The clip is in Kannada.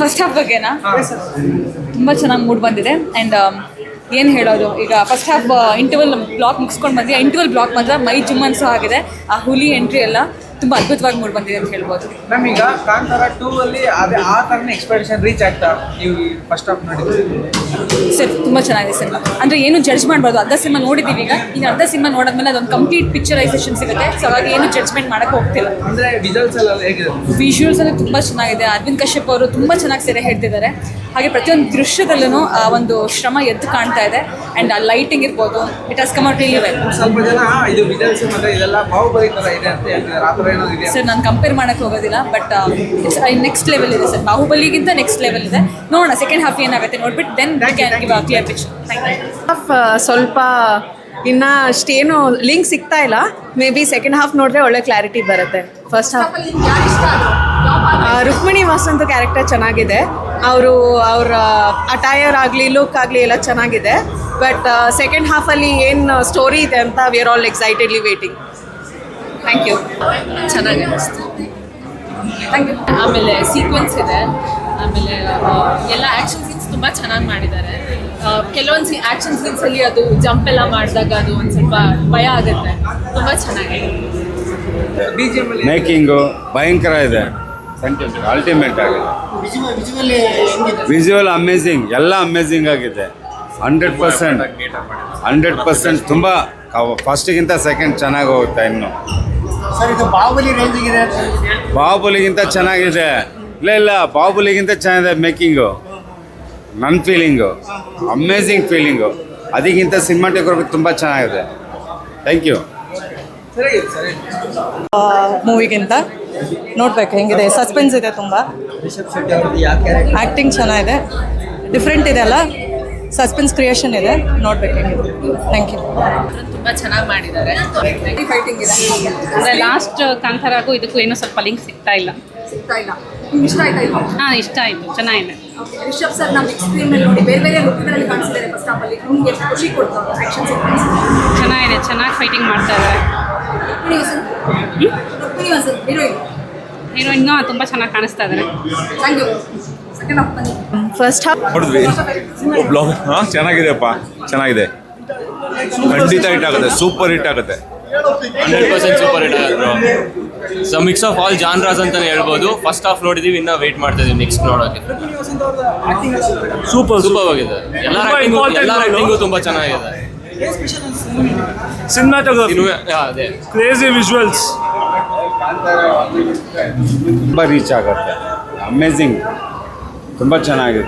First half ಬಗ್ಗೆನಾ? ತುಂಬ ಚೆನ್ನಾಗಿ ಮೂಡ್ ಬಂದಿದೆ. ಆ್ಯಂಡ್ ಏನು ಹೇಳೋದು? ಈಗ ಫಸ್ಟ್ ಹಾಫ್ ಇಂಟರ್ವಲ್ ಬ್ಲಾಕ್ ಮುಗಿಸ್ಕೊಂಡು ಬಂದು ಇಂಟರ್ವಲ್ ಬ್ಲಾಕ್ ಮಾತ್ರ ಮೈ ಜುಮ್ ಅನ್ಸೋ ಆಗಿದೆ. ಆ ಹುಲಿ ಎಂಟ್ರಿ ಎಲ್ಲ ತುಂಬ ಅದ್ಭುತವಾಗಿ ಮೂಡ್ ಬಂದಿದೆ ಅಂತ ಹೇಳ್ಬೋದು. ಮ್ಯಾಮ್ ಈಗ ಕಾಂತಾರ ಟೂ ಅಲ್ಲಿ ಅದೇ ಆ ಥರನೇ ಎಕ್ಸ್ಪೆಕ್ಟೇಷನ್ ರೀಚ್ ಆಗ್ತಾ ನೀವು ಫಸ್ಟ್ ಆಫ್ ನೋಡಿದ್ರಿ ಸರ್ ತುಂಬಾ ಚೆನ್ನಾಗಿದೆ ಸಿನಿಮಾ. ಅಂದ್ರೆ ಏನು ಜಡ್ಜ್ ಮಾಡಬಾರ್ದು. ಅರ್ಧ ಸಿನಿಮಾ ನೋಡಿದ್ದೀವಿ ಈಗ. ಈಗ ಅರ್ಧ ಸಿನಿಮಾ ನೋಡಿದ್ಮೇಲೆ ಅದೊಂದು ಕಂಪ್ಲೀಟ್ ಪಿಕ್ಚರೈಸೇಷನ್ ಸಿಗುತ್ತೆ. ಸೊ ಹಾಗಾಗಿ ಏನು ಜಡ್ಜ್ಮೆಂಟ್ ಮಾಡೋಕ್ಕೆ ಹೋಗ್ತಿಲ್ಲ. ಅಂದ್ರೆ ರಿಸಲ್ಟ್ಸ್ ಎಲ್ಲ ಹೇಗಿದೆ? ವಿಜುವಲ್ಸ್ ಎಲ್ಲ ತುಂಬಾ ಚೆನ್ನಾಗಿದೆ. ಅರವಿಂದ್ ಕಶ್ಯಪ್ ಅವರು ತುಂಬಾ ಚೆನ್ನಾಗಿ ಸೆರೆ ಹೇಳ್ತಿದ್ದಾರೆ. ಹಾಗೆ ಪ್ರತಿಯೊಂದು ದೃಶ್ಯದಲ್ಲೂ ಆ ಒಂದು ಶ್ರಮ ಎದ್ದು ಕಾಣ್ತಾ ಇದೆ. ಅಂಡ್ ಆ ಲೈಟಿಂಗ್ ಇರ್ಬೋದು. It has come out really well ಸ್ವಲ್ಪ ಜನ ಇದು ವಿಜಲ್ಸ್ ಮತ್ತೆ ಇದೆಲ್ಲ ಬಾಹುಬಲಿ ತರ ಇದೆ ಅಂತ ಹೇಳ್ತಾರೆ ಆ ಥರ ಸರ್ ನಾನು ಕಂಪೇರ್ ಮಾಡೋಕ್ಕೆ ಹೋಗೋದಿಲ್ಲ ಬಟ್ ಇಟ್ಸ್ ನೆಕ್ಸ್ಟ್ ಲೆವೆಲ್ ಇದೆ ಸರ್. ಬಾಹುಬಲಿಗಿಂತ ನೆಕ್ಸ್ಟ್ ಲೆವೆಲ್ ಇದೆ. ನೋಡೋಣ ಸೆಕೆಂಡ್ ಹಾಫ್ ಏನಾಗುತ್ತೆ ನೋಡ್ಬಿಟ್ಟು then can give a clear picture thank you half ಸ್ವಲ್ಪ ಇನ್ನ ಅಷ್ಟೇನು ಲಿಂಕ್ ಸಿಗ್ತಾ ಇಲ್ಲ. ಮೇ ಬಿ ಸೆಕೆಂಡ್ ಹಾಫ್ ನೋಡಿದ್ರೆ ಒಳ್ಳೆ ಕ್ಲಾರಿಟಿ ಬರುತ್ತೆ. First half Rukmini Vasanth character ಚೆನ್ನಾಗಿದೆ. ಅವರು ಅವರ ಅಟೈರ್ ಆಗಲಿ ಲುಕ್ ಆಗಲಿ ಎಲ್ಲ ಚೆನ್ನಾಗಿದೆ. ಬಟ್ ಸೆಕೆಂಡ್ ಹಾಫಲ್ಲಿ ಏನು ಸ್ಟೋರಿ ಇದೆ ಅಂತ we are all excitedly waiting thank you ಚೆನ್ನಾಗಿ ಅನಿಸ್ತು ಥ್ಯಾಂಕ್ ಯು ಆಮೇಲೆ ಸೀಕ್ವೆನ್ಸ್ ಇದೆ. ಆಮೇಲೆ ಎಲ್ಲ ಆ್ಯಕ್ಷನ್ ಸೀನ್ಸ್ ತುಂಬ ಚೆನ್ನಾಗಿ ಮಾಡಿದ್ದಾರೆ. ಕೆಲವೊಂದು ಸಿ ಆ್ಯಕ್ಷನ್ ಸೀನ್ಸಲ್ಲಿ ಅದು ಜಂಪ್ ಎಲ್ಲ ಮಾಡಿದಾಗ ಅದು ಒಂದು ಸ್ವಲ್ಪ ಭಯ ಆಗುತ್ತೆ. ತುಂಬ ಚೆನ್ನಾಗಿದೆ. ಮೇಕಿಂಗು ಭಯಂಕರ ಇದೆ. ಅಲ್ಟಿಮೇಟ್ ಆಗಿದೆ. ವಿಜುವಲ್ ಅಮೇಝಿಂಗ್ ಎಲ್ಲ ಅಮೇಝಿಂಗ್ ಆಗಿದೆ. ಹಂಡ್ರೆಡ್ ಪರ್ಸೆಂಟ್ ಹಂಡ್ರೆಡ್ ಪರ್ಸೆಂಟ್ ತುಂಬ ಫಸ್ಟಿಗಿಂತ ಸೆಕೆಂಡ್ ಚೆನ್ನಾಗಿ ಹೋಗುತ್ತೆ ಇನ್ನು. ಬಾಹುಬಲಿಗಿಂತ ಚೆನ್ನಾಗಿದೆ. ಇಲ್ಲ ಇಲ್ಲ ಬಾಹುಬಲಿಗಿಂತ ಚೆನ್ನಾಗಿದೆ ಮೇಕಿಂಗು ನನ್ನ ಫೀಲಿಂಗು ಅಮೇಝಿಂಗ್ ಫೀಲಿಂಗು ಅದಕ್ಕಿಂತ ಸಿನಿಮಾಟೋಗ್ರಫಿ ತುಂಬ ಚೆನ್ನಾಗಿದೆ. ಥ್ಯಾಂಕ್ ಯು ಮೂವಿಗಿಂತ ನೋಡ್ಬೇಕು ಹೆಂಗಿದೆ? ಸಸ್ಪೆನ್ಸ್ ಇದೆ ತುಂಬ. ಆ್ಯಕ್ಟಿಂಗ್ ಚೆನ್ನಾಗಿದೆ. ಡಿಫ್ರೆಂಟ್ ಇದೆ ಅಲ್ಲ? ಸಸ್ಪೆನ್ಸ್ ಕ್ರಿಯೇಷನ್ ಇದೆ. ನೋಡ್ಬೇಕು ಥ್ಯಾಂಕ್ ಯು ತುಂಬ ಚೆನ್ನಾಗಿ ಮಾಡಿದ್ದಾರೆ. ಫೈಟಿಂಗ್ ಇದೆ ಅಂದರೆ ಲಾಸ್ಟ್ ಕಾಂತಾರಾಗೂ ಇದಕ್ಕೂ ಏನೋ ಸ್ವಲ್ಪ ಲಿಂಕ್ ಸಿಗ್ತಾ ಇಲ್ಲ. ಸಿಗ್ತಾ ಇಲ್ಲ. ಇಷ್ಟ ಆಯ್ತಾ ಇದು? ಹಾಂ ಇಷ್ಟ ಆಯಿತು. ಚೆನ್ನಾಗಿದೆ. ರಿಷಬ್ ಸರ್ ನಾವು ಬಿಗ್ ಸ್ಕ್ರೀನ್ ಮೇಲೆ ನೋಡಿ. ಬೇರೆ ಬೇರೆ ಲುಕ್ಗಳಲ್ಲಿ ಕಾಣಿಸಿದ್ದಾರೆ ಫಸ್ಟ್ ಹಾಫ್ ಅಲ್ಲಿ. ನಿಮ್ಗೆ ಎಷ್ಟು ಖುಷಿ ಕೊಡ್ತು ಆಕ್ಷನ್ ಸೀಕ್ವೆನ್ಸ್ ಚೆನ್ನಾಗಿದೆ. ಚೆನ್ನಾಗಿ ಫೈಟಿಂಗ್ ಮಾಡ್ತಾ ಇದ್ದಾರೆ. ಹೀರೋಯಿನ್ ತುಂಬ ಚೆನ್ನಾಗಿ ಕಾಣಿಸ್ತಾ ಇದ್ದಾರೆ. ಥ್ಯಾಂಕ್ ಯು ಫಸ್ಟ್ ಹಾಫ್ ನೋಡಿದ್ವಿ ಬ್ಲಾಗ್ ಹಾಂ ಚೆನ್ನಾಗಿದೆಪ್ಪ ಚೆನ್ನಾಗಿದೆ. ಖಂಡಿತ ಹಿಟ್ ಆಗುತ್ತೆ. ಸೂಪರ್ ಹಿಟ್ ಆಗುತ್ತೆ. ಹಂಡ್ರೆಡ್ ಪರ್ಸೆಂಟ್ ಸೂಪರ್ ಹಿಟ್ ಆಗುತ್ತೆ so mix of all genres ಅಂತಾನೆ ಹೇಳ್ಬೋದು. ಫಸ್ಟ್ ಹಾಫ್ ನೋಡಿದೀವಿ ಇನ್ನ ವೇಟ್ ಮಾಡ್ತಾ ಇದೀವಿ ನೆಕ್ಸ್ಟ್ ನೋಡೋಕೆ. ಸೂಪರ್ ಸೂಪರ್ ಆಗಿದೆ. ಎಲ್ಲ ಆಕ್ಟಿಂಗು ಎಲ್ಲ ಆಕ್ಟಿಂಗು ತುಂಬಾ ಚೆನ್ನಾಗಿದೆ. ಸಿನಿಮಾಟೋಗ್ರಫಿ ಅದೇ. ಕ್ರೇಜಿ ವಿಜುವಲ್ಸ್ ತುಂಬ ರೀಚ್ ಆಗುತ್ತೆ. ಅಮೇಝಿಂಗ್ ತುಂಬ ಚೆನ್ನಾಗಿದೆ